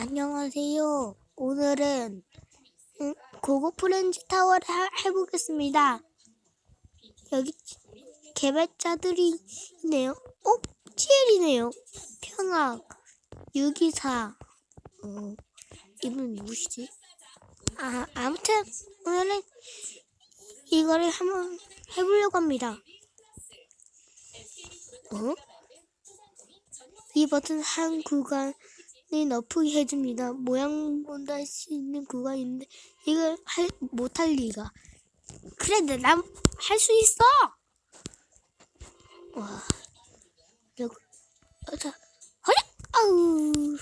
안녕하세요. 오늘은 음, 고고 프렌즈 타워를 하- 해보겠습니다. 여기 개발자들이 있네요. 어? TL이네요. 평학, 유기사. 어, 이분 누구시지? 아, 아무튼 오늘은 이거를 한번 해보려고 합니다. 어? 이 버튼 한 구간을 너프게 해줍니다. 모양본도 할수 있는 구간인데 이걸 할, 못할 리가. 그래, 난할 수 있어! 와, 여기, 어, 자, 허리! 아우!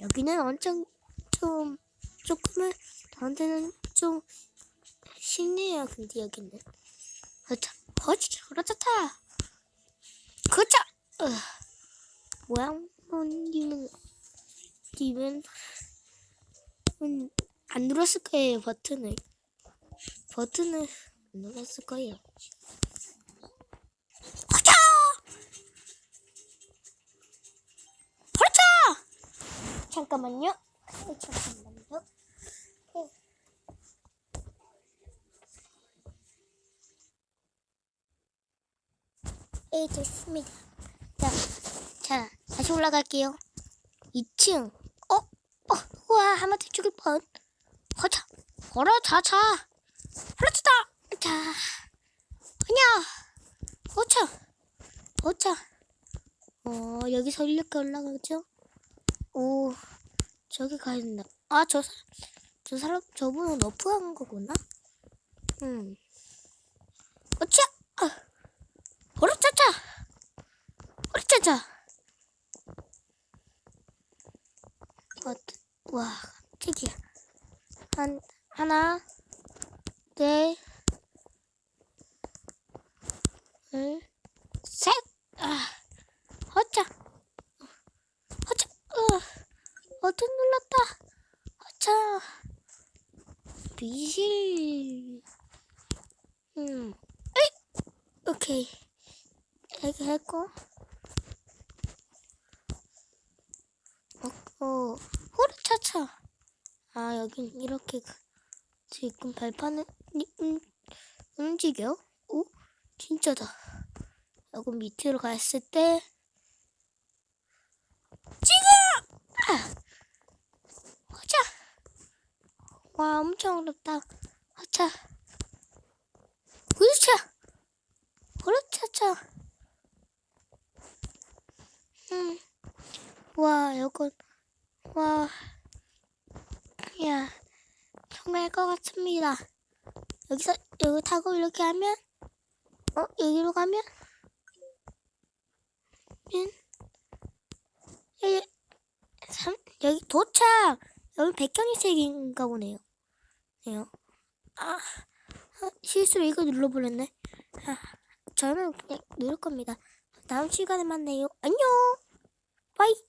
여기는 엄청 좀, 조금은 저한테는 좀 쉽네요. 근데 여기는. 허자, 허지, 허라타타! 그자! 으. 모양님은 님은 음, 안 눌렀을 거예요 버튼을 버튼을 안 눌렀을 거예요. 가자! 가자! 잠깐만요. 어, 잠깐만요. 어. 네, 됐습니다. 자, 자, 다시 올라갈게요. 2층. 우와, 하마터 죽을 뻔. 허자, 걸어, 자, 자. 허라치다! 자, 그냥, 허자, 허자. 어, 여기서 이렇게 올라가죠? 오, 저기 가야 된다. 아, 저, 사람, 저분은 너프한 거구나? 음. 어차! 아, 허라차차! 허라차차! 어, 와, 깜짝이야. 한, 하나, 둘, 둘, 셋! 아, 허자! 허자! 으, 버튼 눌렀다! 허자! 비실. 음, 에이! 오케이. 이렇게 했고. 어, 어, 호르차차. 아, 여긴 이렇게 가- 지금 발판을 이- 음, 움직여? 오, 진짜다. 여기 밑으로 갔을 때 지금! 아! 허자! 와, 엄청 어렵다. 허자. 후르차! 호르차차. 음. 와, 요건, 와, 야, 정말 것 같습니다. 여기서, 여기 타고 이렇게 하면, 어, 여기로 가면, 음, 여기, 삼, 여기 도착! 여기 백경이색인가 보네요. 네요. 아, 아, 실수로 이거 눌러버렸네. 아, 저는 그냥 누를 겁니다. 다음 시간에 만나요. 안녕! 바이!